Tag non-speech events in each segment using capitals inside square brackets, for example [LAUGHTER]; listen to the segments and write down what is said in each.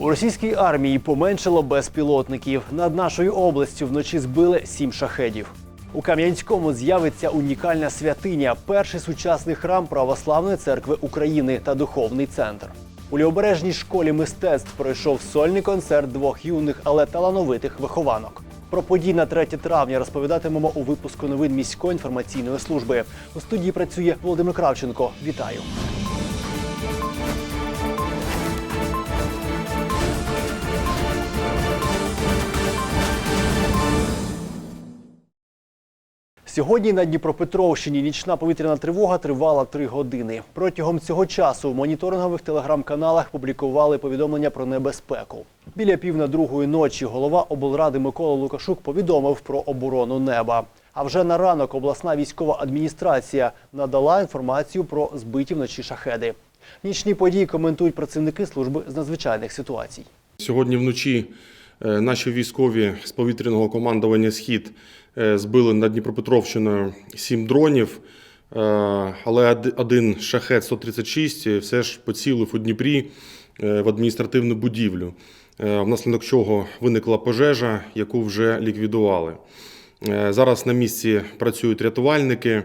У російській армії поменшало безпілотників. Над нашою областю вночі збили сім шахедів. У Кам'янському з'явиться унікальна святиня, перший сучасний храм Православної церкви України та духовний центр. У лівобережній школі мистецтв пройшов сольний концерт двох юних, але талановитих вихованок. Про події на 3 травня розповідатимемо у випуску новин міської інформаційної служби. У студії працює Володимир Кравченко. Вітаю. Сьогодні на Дніпропетровщині нічна повітряна тривога тривала три години. Протягом цього часу в моніторингових телеграм-каналах публікували повідомлення про небезпеку. Біля пів на другої ночі голова облради Микола Лукашук повідомив про оборону неба. А вже на ранок обласна військова адміністрація надала інформацію про збиті вночі шахеди. Нічні події коментують працівники служби з надзвичайних ситуацій. Сьогодні вночі е, наші військові з повітряного командування Схід збили над Дніпропетровщиною сім дронів, е, але один шахет 136 все ж поцілив у Дніпрі е, в адміністративну будівлю, е, внаслідок чого виникла пожежа, яку вже ліквідували. Е, Зараз на місці працюють рятувальники.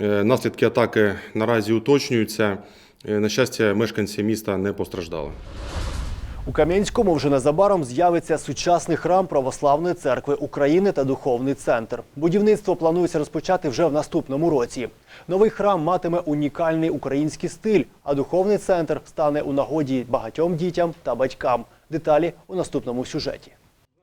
Е, Наслідки атаки наразі уточнюються. Е, На щастя, мешканці міста не постраждали. У Кам'янському вже незабаром з'явиться сучасний храм Православної церкви України та духовний центр. Будівництво планується розпочати вже в наступному році. Новий храм матиме унікальний український стиль, а духовний центр стане у нагоді багатьом дітям та батькам. Деталі у наступному сюжеті.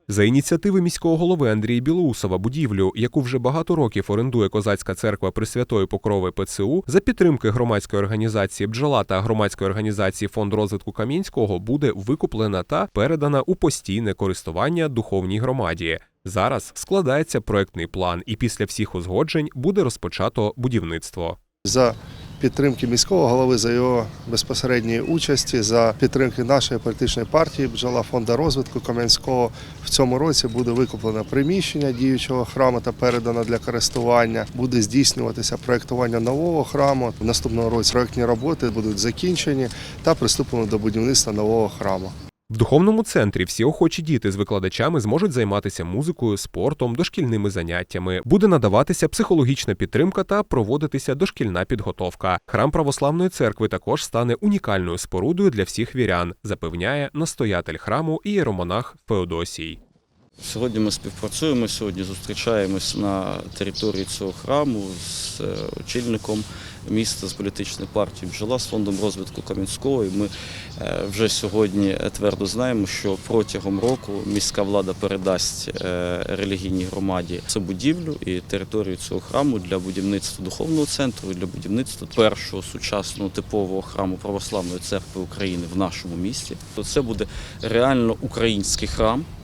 За ініціативи міського голови Андрія Білоусова будівлю, яку вже багато років орендує козацька церква Пресвятої Покрови ПЦУ, за підтримки громадської організації Бджола та громадської організації Фонд розвитку Кам'янського буде викуплена та передана у постійне користування духовній громаді. Зараз складається проектний план, і після всіх узгоджень буде розпочато будівництво. за підтримки міського голови, за його безпосередньої участі, за підтримки нашої політичної партії бджола фонду розвитку Кам'янського в цьому році буде викуплено приміщення діючого храму та передано для користування. Буде здійснюватися проектування нового храму. В наступному році проектні роботи будуть закінчені та приступлено до будівництва нового храму. В духовному центрі всі охочі діти з викладачами зможуть займатися музикою, спортом, дошкільними заняттями. Буде надаватися психологічна підтримка та проводитися дошкільна підготовка. Храм православної церкви також стане унікальною спорудою для всіх вірян, запевняє настоятель храму ієромонах Феодосій. Сьогодні ми співпрацюємо. Сьогодні зустрічаємось на території цього храму з е, очільником міста з політичної партії бджола з фондом розвитку Кам'янського. І ми е, вже сьогодні твердо знаємо, що протягом року міська влада передасть е, релігійній громаді цю будівлю і територію цього храму для будівництва духовного центру, і для будівництва першого сучасного типового храму православної церкви України в нашому місті. То це буде реально український храм е,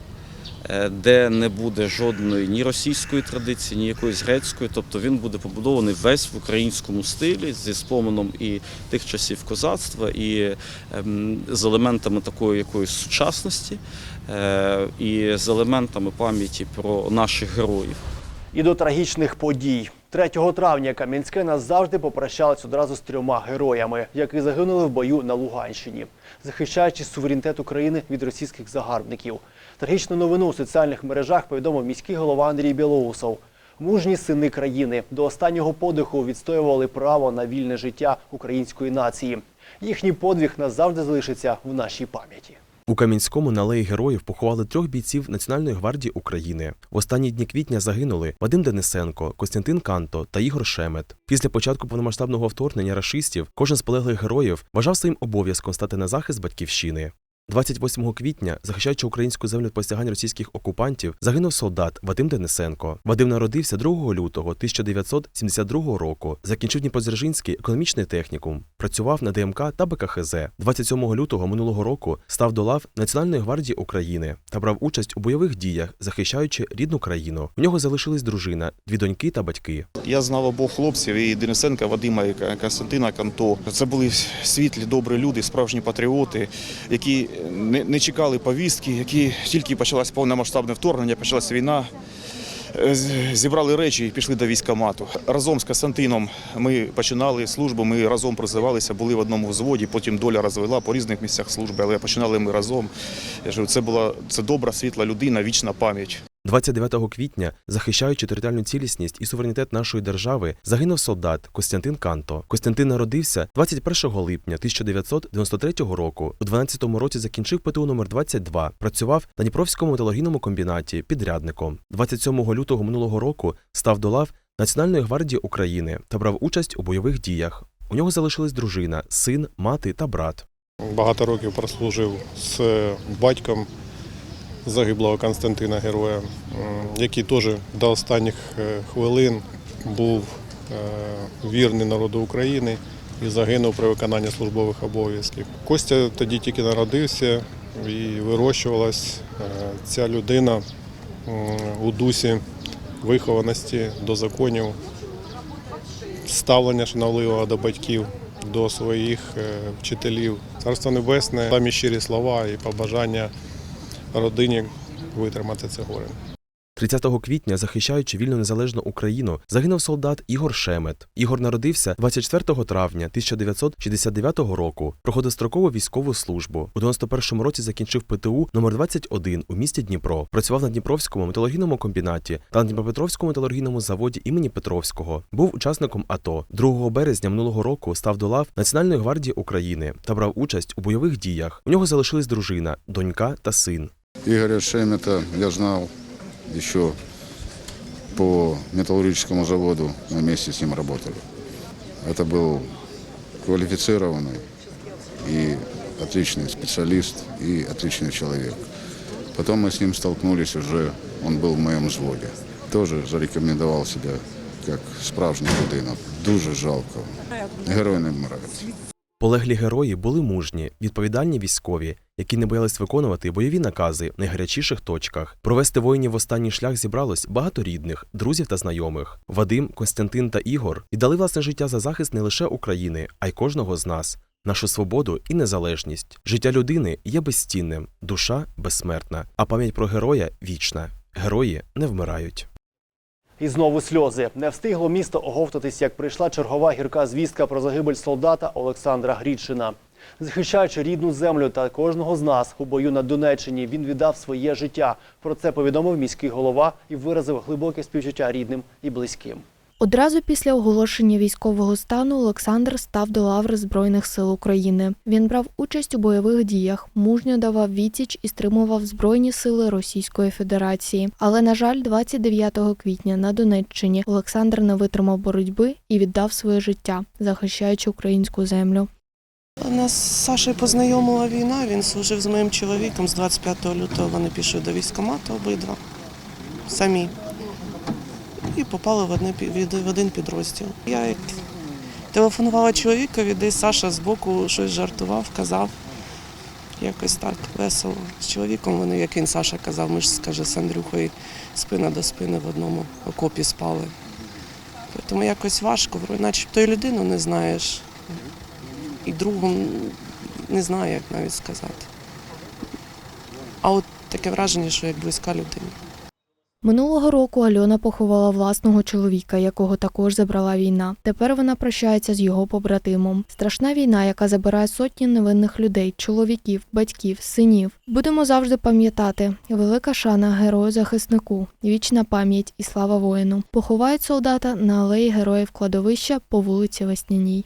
де не буде жодної ні російської традиції, ні якоїсь грецької. Тобто він буде побудований весь в українському стилі зі споменом і тих часів козацтва, і ем, з елементами такої якоїсь сучасності, е, і з елементами пам'яті про наших героїв. І до трагічних подій. 3 травня Кам'янське назавжди попрощалось одразу з трьома героями, які загинули в бою на Луганщині, захищаючи суверенітет України від російських загарбників. Трагічну новину у соціальних мережах повідомив міський голова Андрій Білоусов. Мужні сини країни до останнього подиху відстоювали право на вільне життя української нації. Їхній подвиг назавжди залишиться в нашій пам'яті. У Кам'янському на алеї героїв поховали трьох бійців Національної гвардії України. В останні дні квітня загинули Вадим Денисенко, Костянтин Канто та Ігор Шемет. Після початку повномасштабного вторгнення рашистів кожен з полеглих героїв вважав своїм обов'язком стати на захист батьківщини. 28 квітня, захищаючи українську землю від посягань російських окупантів, загинув солдат Вадим Денисенко. Вадим народився 2 лютого 1972 року. Закінчив Дніпродзержинський економічний технікум, працював на ДМК та БКХЗ. 27 лютого минулого року став до лав Національної гвардії України та брав участь у бойових діях, захищаючи рідну країну. У нього залишились дружина, дві доньки та батьки. Я знав обох хлопців і Денисенка, Вадима і Константина Канто. Це були світлі, добрі люди, справжні патріоти, які не, не чекали повістки, які тільки почалось повномасштабне вторгнення, почалася війна. Е, Зібрали речі і пішли до військкомату. Разом з Костянтином ми починали службу, ми разом призивалися, були в одному взводі, потім доля розвела по різних місцях служби, але починали ми разом. Я кажу, це була це добра, світла людина, вічна пам'ять. 29 квітня, захищаючи територіальну цілісність і суверенітет нашої держави, загинув солдат Костянтин Канто. Костянтин народився 21 липня 1993 року. У 12-му році закінчив ПТУ номер 22 Працював на Дніпровському металургійному комбінаті підрядником. 27 лютого минулого року став до лав Національної гвардії України та брав участь у бойових діях. У нього залишились дружина, син, мати та брат. Багато років прослужив з батьком загиблого Константина Героя, який теж до останніх е, хвилин був е, вірний народу України і загинув при виконанні службових обов'язків. Костя тоді тільки народився і вирощувалась е, ця людина у дусі вихованості до законів, ставлення шановливого до батьків, до своїх вчителів. Царство Небесне, самі щирі слова і побажання родині витримати це горе. 30 квітня, захищаючи вільну незалежну Україну, загинув солдат Ігор Шемет. Ігор народився 24 травня 1969 року. Проходив строкову військову службу. У 91 році закінчив ПТУ номер 21 у місті Дніпро. Працював на Дніпровському металургійному комбінаті та на Дніпропетровському металургійному заводі імені Петровського. Був учасником АТО. 2 березня минулого року став до лав Національної гвардії України та брав участь у бойових діях. У нього залишились дружина, донька та син. Игоря Шемета я знал еще по металлургическому заводу, мы вместе с ним работали. Это был квалифицированный и отличный специалист и отличный человек. Потом мы с ним столкнулись уже, он был в моем взводе. Тоже зарекомендовал себя как справжній людина. Дуже жалко. Герой не. Полеглі герої були мужні, відповідальні військові, які не боялись виконувати бойові накази в найгарячіших точках. Провести воїнів в останній шлях зібралось багато рідних, друзів та знайомих. Вадим, Костянтин та Ігор віддали власне життя за захист не лише України, а й кожного з нас, нашу свободу і незалежність. Життя людини є безцінним, душа безсмертна, а пам'ять про героя вічна. Герої не вмирають. І знову сльози. Не встигло місто оговтатись, як прийшла чергова гірка звістка про загибель солдата Олександра Грідшина. Захищаючи рідну землю та кожного з нас у бою на Донеччині, він віддав своє життя. Про це повідомив міський голова і виразив глибоке співчуття рідним і близьким. Одразу після оголошення військового стану Олександр став до лаври Збройних сил України. Він брав участь у бойових діях, мужньо давав відсіч і стримував Збройні сили Російської Федерації. Але, на жаль, 29 квітня на Донеччині Олександр не витримав боротьби і віддав своє життя, захищаючи українську землю. Нас з Сашою познайомила війна, він служив з моїм чоловіком. З 25 лютого вони пішли до військкомату обидва самі. І попали в, один підрозділ. Я телефонувала чоловікові, десь Саша збоку щось жартував, казав. Якось так весело. З чоловіком вони, як він Саша казав, ми ж скаже, з Андрюхою спина до спини в одному окопі спали. Тому якось важко, начебто і людину не знаєш і другом не знаю, як навіть сказати. А от таке враження, що як близька людина. Минулого року Альона поховала власного чоловіка, якого також забрала війна. Тепер вона прощається з його побратимом. Страшна війна, яка забирає сотні невинних людей, чоловіків, батьків, синів. Будемо завжди пам'ятати. Велика шана герою захиснику, вічна пам'ять і слава воїну. Поховають солдата на алеї героїв кладовища по вулиці Весняній.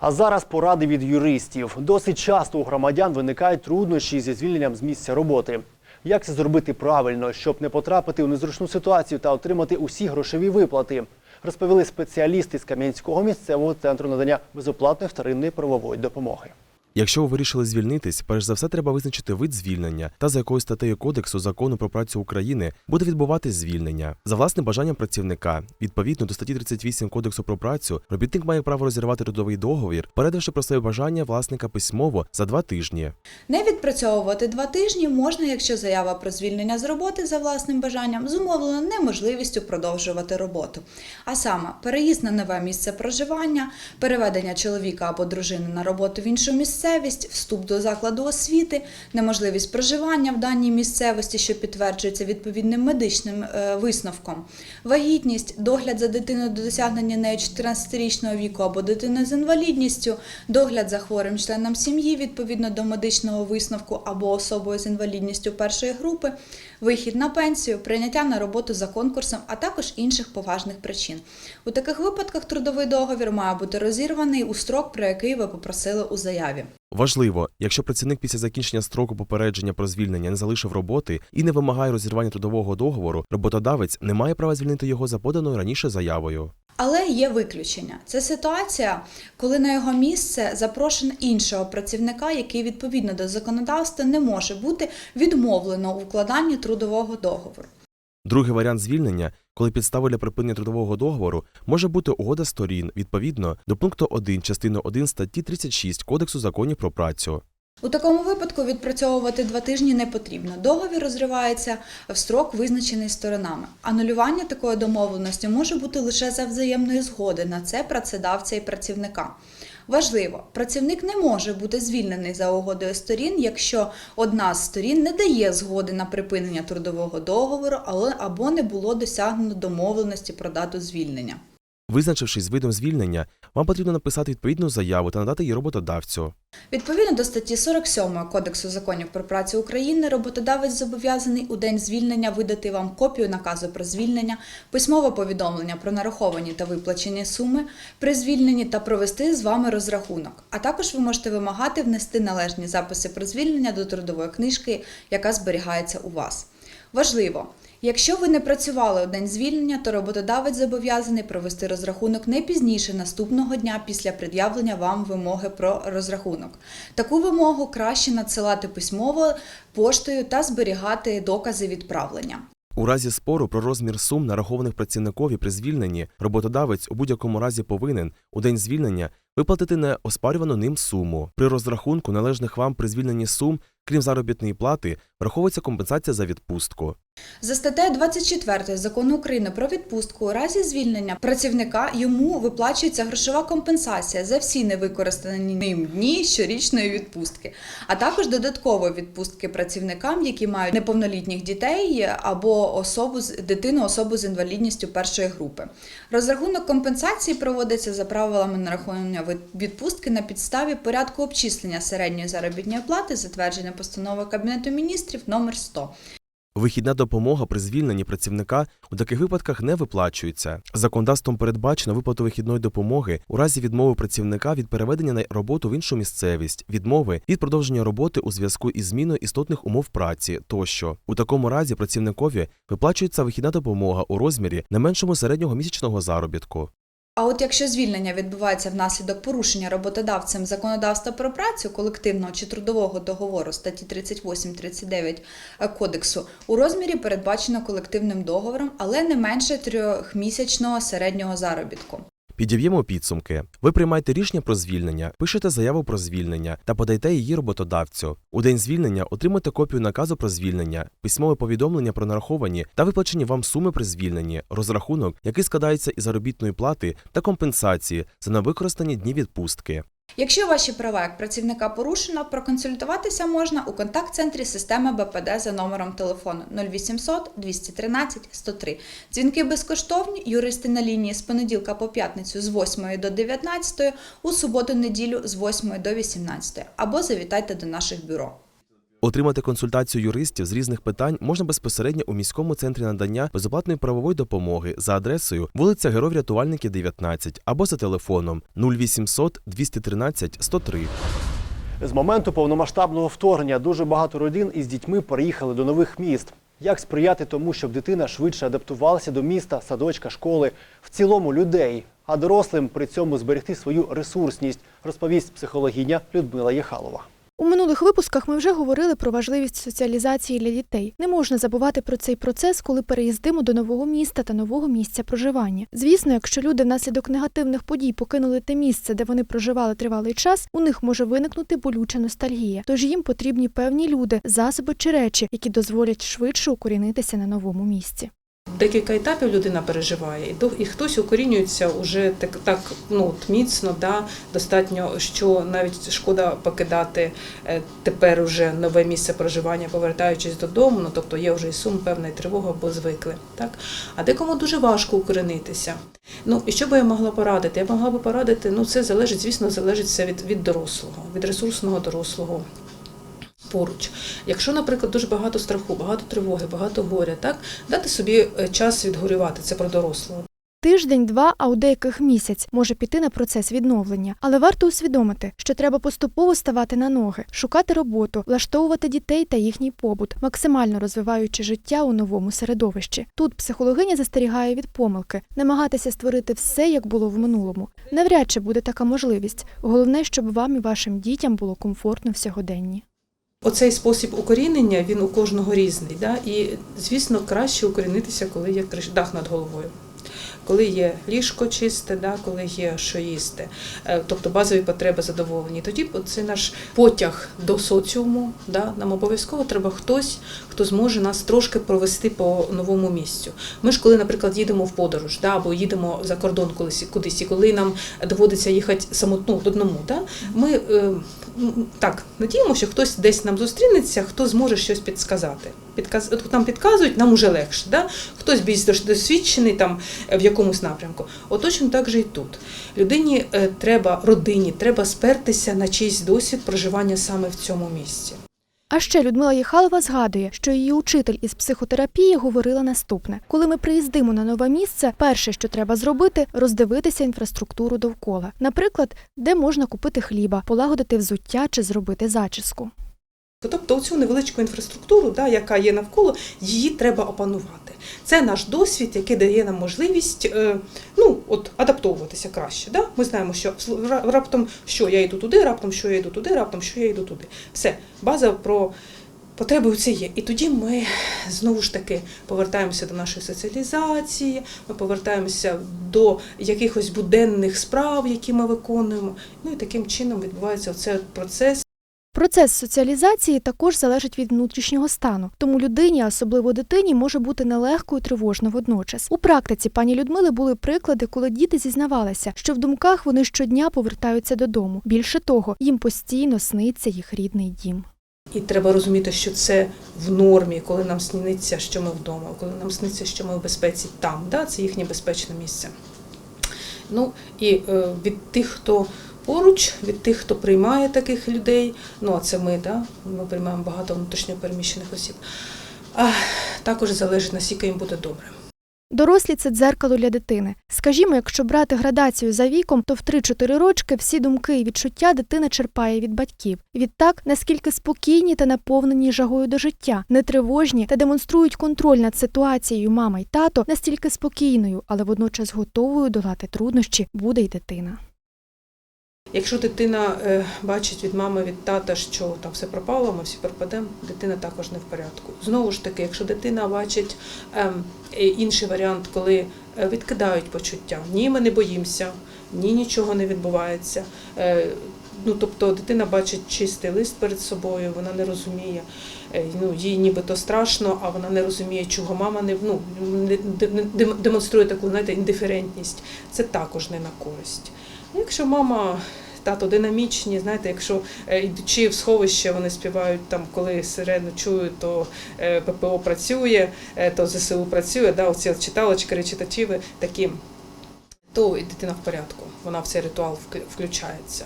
А зараз поради від юристів. Досить часто у громадян виникають труднощі зі звільненням з місця роботи. Як це зробити правильно, щоб не потрапити у незручну ситуацію та отримати усі грошові виплати? Розповіли спеціалісти з Кам'янського місцевого центру надання безоплатної вторинної правової допомоги. Якщо ви вирішили звільнитись, перш за все треба визначити вид звільнення та за якою статтею Кодексу закону про працю України буде відбуватись звільнення. За власним бажанням працівника, відповідно до статті 38 Кодексу про працю, робітник має право розірвати трудовий договір, передавши про своє бажання власника письмово за два тижні. Не відпрацьовувати два тижні можна, якщо заява про звільнення з роботи за власним бажанням зумовлена неможливістю продовжувати роботу. А саме переїзд на нове місце проживання, переведення чоловіка або дружини на роботу в іншу місцевість, місцевість, вступ до закладу освіти, неможливість проживання в даній місцевості, що підтверджується відповідним медичним е, висновком, вагітність, догляд за дитиною до досягнення нею 14-річного віку або дитиною з інвалідністю, догляд за хворим членом сім'ї відповідно до медичного висновку або особою з інвалідністю першої групи, вихід на пенсію, прийняття на роботу за конкурсом, а також інших поважних причин. У таких випадках трудовий договір має бути розірваний у строк, про який ви попросили у заяві. Важливо, якщо працівник після закінчення строку попередження про звільнення не залишив роботи і не вимагає розірвання трудового договору, роботодавець не має права звільнити його за поданою раніше заявою. Але є виключення. Це ситуація, коли на його місце запрошено іншого працівника, який відповідно до законодавства не може бути відмовлено у вкладанні трудового договору. Другий варіант звільнення, коли підставою для припинення трудового договору може бути угода сторін відповідно до пункту 1 частини 1 статті 36 Кодексу законів про працю. У такому випадку відпрацьовувати два тижні не потрібно. Договір розривається в строк, визначений сторонами. Анулювання такої домовленості може бути лише за взаємної згоди на це працедавця і працівника. Важливо, працівник не може бути звільнений за угодою сторін, якщо одна з сторін не дає згоди на припинення трудового договору, але або не було досягнено домовленості про дату звільнення. Визначившись з видом звільнення, вам потрібно написати відповідну заяву та надати її роботодавцю. Відповідно до статті 47 Кодексу законів про працю України, роботодавець зобов'язаний у день звільнення видати вам копію наказу про звільнення, письмове повідомлення про нараховані та виплачені суми при звільненні та провести з вами розрахунок. А також ви можете вимагати внести належні записи про звільнення до трудової книжки, яка зберігається у вас. Важливо, Якщо ви не працювали у день звільнення, то роботодавець зобов'язаний провести розрахунок не пізніше наступного дня після пред'явлення вам вимоги про розрахунок. Таку вимогу краще надсилати письмово поштою та зберігати докази відправлення. У разі спору про розмір сум, нарахованих працівникові при звільненні, роботодавець у будь-якому разі повинен у день звільнення виплатити не оспарювану ним суму. При розрахунку належних вам при звільненні сум, крім заробітної плати, враховується компенсація за відпустку. За статтею 24 закону України про відпустку у разі звільнення працівника йому виплачується грошова компенсація за всі невикористані ним дні щорічної відпустки, а також додаткової відпустки працівникам, які мають неповнолітніх дітей або особу з дитину, особу з інвалідністю першої групи. Розрахунок компенсації проводиться за правилами нарахування відпустки на підставі порядку обчислення середньої заробітної плати, затвердження постанови Кабінету міністрів номер 100. Вихідна допомога при звільненні працівника у таких випадках не виплачується. Законодавством передбачено виплату вихідної допомоги у разі відмови працівника від переведення на роботу в іншу місцевість, відмови від продовження роботи у зв'язку із зміною істотних умов праці тощо. У такому разі працівникові виплачується вихідна допомога у розмірі не меншому середнього місячного заробітку. А от якщо звільнення відбувається внаслідок порушення роботодавцем законодавства про працю колективного чи трудового договору статті 38-39 кодексу у розмірі передбачено колективним договором, але не менше трьохмісячного середнього заробітку. Підіб'ємо підсумки. Ви приймаєте рішення про звільнення, пишете заяву про звільнення та подайте її роботодавцю. У день звільнення отримайте копію наказу про звільнення, письмове повідомлення про нараховані та виплачені вам суми при звільненні, розрахунок, який складається із заробітної плати та компенсації за невикористані дні відпустки. Якщо ваші права як працівника порушено, проконсультуватися можна у контакт-центрі системи БПД за номером телефону 0800 213 103. Дзвінки безкоштовні, юристи на лінії з понеділка по п'ятницю з 8 до 19, у суботу-неділю з 8 до 18, або завітайте до наших бюро. Отримати консультацію юристів з різних питань можна безпосередньо у міському центрі надання безоплатної правової допомоги за адресою вулиця Героїв Рятувальників, 19 або за телефоном 0800 213 103. З моменту повномасштабного вторгнення дуже багато родин із дітьми переїхали до нових міст. Як сприяти тому, щоб дитина швидше адаптувалася до міста, садочка, школи, в цілому людей, а дорослим при цьому зберегти свою ресурсність, розповість психологиня Людмила Єхалова. У минулих випусках ми вже говорили про важливість соціалізації для дітей. Не можна забувати про цей процес, коли переїздимо до нового міста та нового місця проживання. Звісно, якщо люди внаслідок негативних подій покинули те місце, де вони проживали тривалий час, у них може виникнути болюча ностальгія. Тож їм потрібні певні люди, засоби чи речі, які дозволять швидше укорінитися на новому місці. Декілька етапів людина переживає, і хтось укорінюється уже так, так ну, міцно, да, достатньо, що навіть шкода покидати е, тепер уже нове місце проживання, повертаючись додому. Ну, тобто є вже і сум, певна і тривога, бо звикли. Так? А декому дуже важко укорінитися. Ну і що би я могла порадити? Я могла би порадити, ну це залежить, звісно, залежить від, від дорослого, від ресурсного дорослого поруч. Якщо, наприклад, дуже багато страху, багато тривоги, багато горя, так дати собі е, час відгорювати. Це про дорослого. Тиждень, два, а у деяких місяць може піти на процес відновлення. Але варто усвідомити, що треба поступово ставати на ноги, шукати роботу, влаштовувати дітей та їхній побут, максимально розвиваючи життя у новому середовищі. Тут психологиня застерігає від помилки, намагатися створити все, як було в минулому. Навряд чи буде така можливість. Головне, щоб вам і вашим дітям було комфортно в сьогоденні. Оцей спосіб укорінення він у кожного різний. Да? І, звісно, краще укорінитися, коли є дах над головою. Коли є ліжко чисте, да, коли є що їсти, Е, тобто базові потреби задоволені. Тоді це наш потяг до соціуму. Да, нам обов'язково треба хтось, хто зможе нас трошки провести по новому місцю. Ми ж, коли, наприклад, їдемо в подорож, да, або їдемо за кордон колись кудись, і коли нам доводиться їхати самотну одному, да, ми е, так надіємо, що хтось десь нам зустрінеться, хто зможе щось підсказати. Підказ... От нам підказують, нам уже легше. Да? Хтось більш досвідчений там е, в якомусь напрямку. От точно так же і тут. Людині е, треба, родині, треба спертися на чийсь досвід проживання саме в цьому місці. А ще Людмила Єхалова згадує, що її учитель із психотерапії говорила наступне: коли ми приїздимо на нове місце, перше, що треба зробити, роздивитися інфраструктуру довкола. Наприклад, де можна купити хліба, полагодити взуття чи зробити зачіску. Тобто цю невеличку інфраструктуру, да, яка є навколо, її треба опанувати. Це наш досвід, який дає нам можливість е, ну, от, адаптовуватися краще. Да? Ми знаємо, що раптом що я йду туди, раптом що я йду туди, раптом що я йду туди. Все, база про потреби це є. І тоді ми знову ж таки повертаємося до нашої соціалізації, ми повертаємося до якихось буденних справ, які ми виконуємо. Ну і таким чином відбувається оцей процес. Процес соціалізації також залежить від внутрішнього стану, тому людині, особливо дитині, може бути нелегко і тривожно водночас. У практиці пані Людмили були приклади, коли діти зізнавалися, що в думках вони щодня повертаються додому. Більше того, їм постійно сниться їх рідний дім. І треба розуміти, що це в нормі, коли нам сниться, що ми вдома, коли нам сниться, що ми в безпеці там, да? це їхнє безпечне місце. Ну і е, від тих, хто поруч, від тих, хто приймає таких людей, ну а це ми, да? ми приймаємо багато внутрішньо переміщених осіб, а, також залежить, наскільки їм буде добре. Дорослі це дзеркало для дитини. Скажімо, якщо брати градацію за віком, то в 3-4 рочки всі думки і відчуття дитина черпає від батьків. Відтак, наскільки спокійні та наповнені жагою до життя, нетривожні та демонструють контроль над ситуацією мама й тато, настільки спокійною, але водночас готовою долати труднощі буде й дитина. Якщо дитина е, бачить від мами, від тата, що там все пропало, ми всі пропадемо, дитина також не в порядку. Знову ж таки, якщо дитина бачить ем, е, інший варіант, коли е, відкидають почуття, ні, ми не боїмося, ні, нічого не відбувається. Ну, тобто дитина бачить чистий лист перед собою, вона не розуміє, ну, їй нібито страшно, а вона не розуміє, чого мама не, ну, демонструє таку знаєте, індиферентність. Це також не на користь. Якщо мама, тато динамічні, знаєте, якщо е, йдучи в сховище, вони співають там, коли сирену чують, то е, ППО працює, е, то ЗСУ працює, да, оці читалочки, речитативи такі, то і дитина в порядку, вона в цей ритуал включається.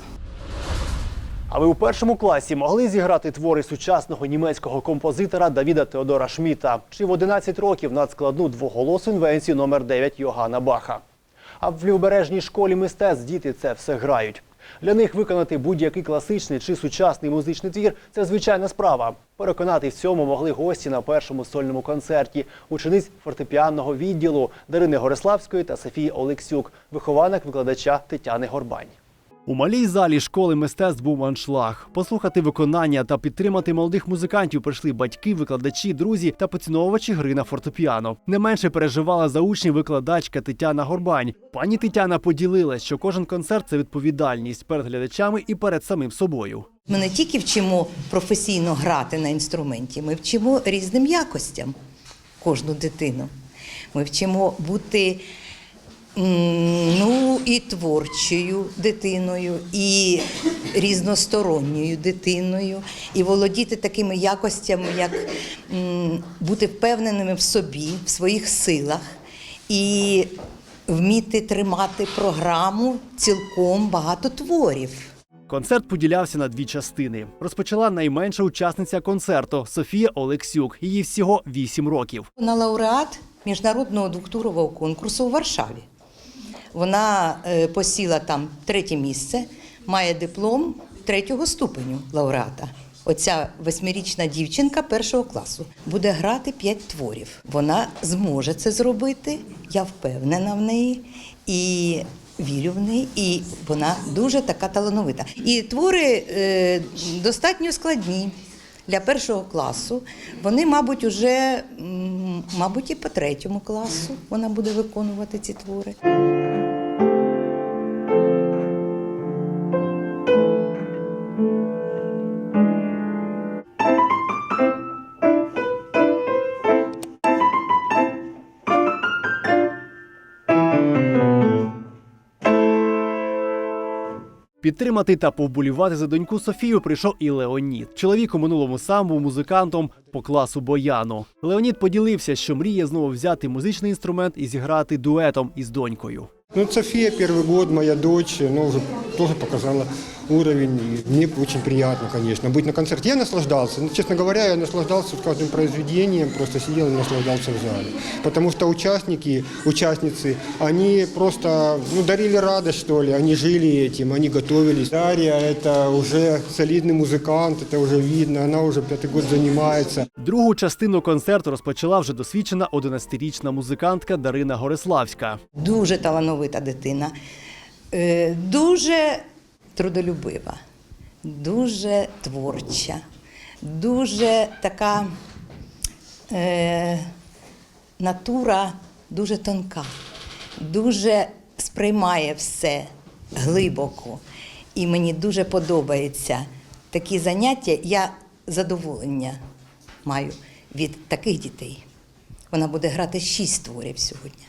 А ви у першому класі могли зіграти твори сучасного німецького композитора Давіда Теодора Шміта чи в 11 років надскладну двоголосу інвенцію номер 9 Йоганна Баха. А в лівобережній школі мистецтв діти це все грають. Для них виконати будь-який класичний чи сучасний музичний твір це звичайна справа. Переконати в цьому могли гості на першому сольному концерті учениць фортепіанного відділу Дарини Гориславської та Софії Олексюк, вихованок викладача Тетяни Горбань. У малій залі школи мистецтв був аншлаг. Послухати виконання та підтримати молодих музикантів прийшли батьки, викладачі, друзі та поціновувачі гри на фортепіано. Не менше переживала за учнів викладачка Тетяна Горбань. Пані Тетяна поділилась, що кожен концерт це відповідальність перед глядачами і перед самим собою. Ми не тільки вчимо професійно грати на інструменті, ми вчимо різним якостям кожну дитину. Ми вчимо бути ну, і творчою дитиною, і різносторонньою дитиною, і володіти такими якостями, як бути впевненими в собі, в своїх силах, і вміти тримати програму цілком багато творів. Концерт поділявся на дві частини. Розпочала найменша учасниця концерту Софія Олексюк. Їй всього 8 років. Вона лауреат міжнародного двохтурового конкурсу у Варшаві. Вона е, посіла там третє місце, має диплом третього ступеню лауреата. Оця восьмирічна дівчинка першого класу буде грати п'ять творів. Вона зможе це зробити. Я впевнена в неї і вірю в неї. І вона дуже така талановита. І твори е, достатньо складні для першого класу. Вони, мабуть, уже мабуть, і по третьому класу вона буде виконувати ці твори. Підтримати та повболівати за доньку Софію прийшов і Леонід. Чоловік у минулому сам був музикантом по класу Бояну. Леонід поділився, що мріє знову взяти музичний інструмент і зіграти дуетом із донькою. Ну, Софія перший год, моя дочь, ну, вже теж показала уровень. И мне очень приятно, конечно, быть на концерте. Я наслаждался. Ну, честно говоря, я наслаждался каждым произведением, просто сидел и наслаждался в зале. Потому что участники, участницы, они просто ну, дарили радость, что ли. Они жили этим, они готовились. Дарья – это уже солидный музыкант, это уже видно. Она уже пятый год занимается. Другу частину концерту розпочала вже досвідчена 11-річна музикантка Дарина Гориславська. Дуже талановита дитина, е, дуже трудолюбива, дуже творча, дуже така е, натура дуже тонка, дуже сприймає все глибоко. І мені дуже подобаються такі заняття. Я задоволення маю від таких дітей. Вона буде грати шість творів сьогодні.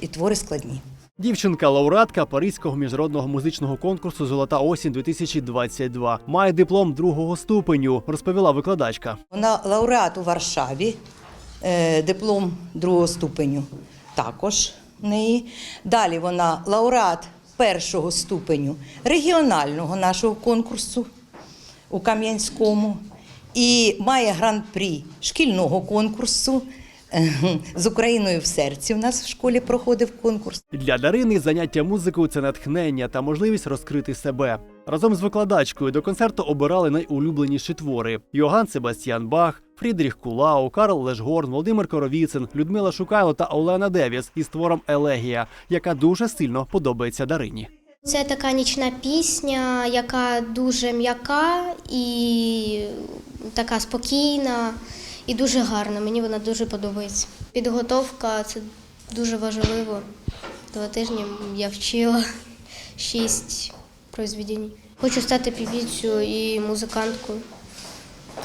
І твори складні. Дівчинка лауреатка Паризького міжнародного музичного конкурсу Золота осінь 2022 має диплом другого ступеню, розповіла викладачка. Вона лауреат у Варшаві, е, диплом другого ступеню також в неї. Далі вона лауреат першого ступеню регіонального нашого конкурсу у Кам'янському і має гран-прі шкільного конкурсу. З Україною в серці у нас в школі проходив конкурс. Для Дарини заняття музикою це натхнення та можливість розкрити себе. Разом з викладачкою до концерту обирали найулюбленіші твори: Йоган Себастьян Бах, Фрідріх Кулау, Карл Лешгорн, Володимир Коровіцин, Людмила Шукайло та Олена Девіс із твором Елегія, яка дуже сильно подобається Дарині. Це така нічна пісня, яка дуже м'яка і така спокійна і дуже гарна. Мені вона дуже подобається. Підготовка це дуже важливо. Два тижні я вчила [LAUGHS] шість произведень. Хочу стати півіцею і музиканткою,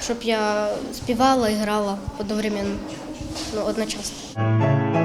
щоб я співала і грала одновременно, ну, одночасно.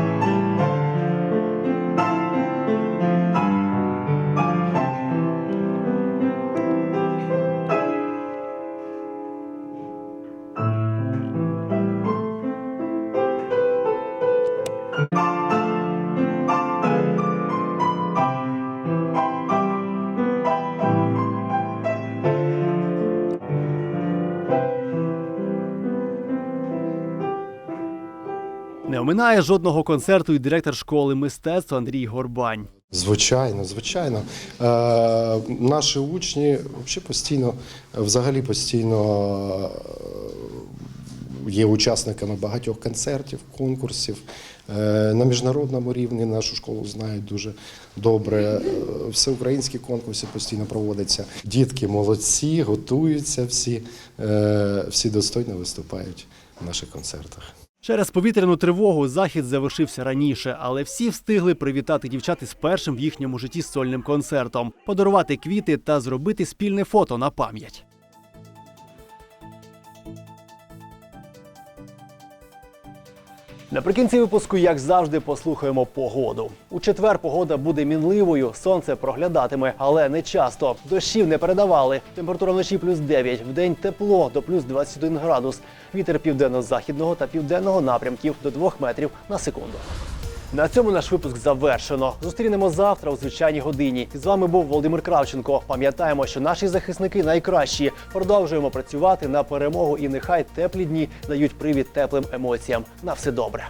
Не оминає жодного концерту і директор школи мистецтв Андрій Горбань. Звичайно, звичайно. Е, наші учні взагалі постійно, взагалі постійно е, є учасниками багатьох концертів, конкурсів. Е, на міжнародному рівні нашу школу знають дуже добре. Е, Всеукраїнські конкурси постійно проводяться. Дітки молодці, готуються всі, е, всі достойно виступають в наших концертах. Через повітряну тривогу захід завершився раніше, але всі встигли привітати дівчат із першим в їхньому житті сольним концертом, подарувати квіти та зробити спільне фото на пам'ять. Наприкінці випуску, як завжди, послухаємо погоду. У четвер погода буде мінливою, сонце проглядатиме, але не часто. Дощів не передавали. Температура вночі плюс 9, в день тепло до плюс 21 градус. Вітер південно-західного та південного напрямків до 2 метрів на секунду. На цьому наш випуск завершено. Зустрінемо завтра у звичайній годині. І з вами був Володимир Кравченко. Пам'ятаємо, що наші захисники найкращі. Продовжуємо працювати на перемогу і нехай теплі дні дають привід теплим емоціям. На все добре.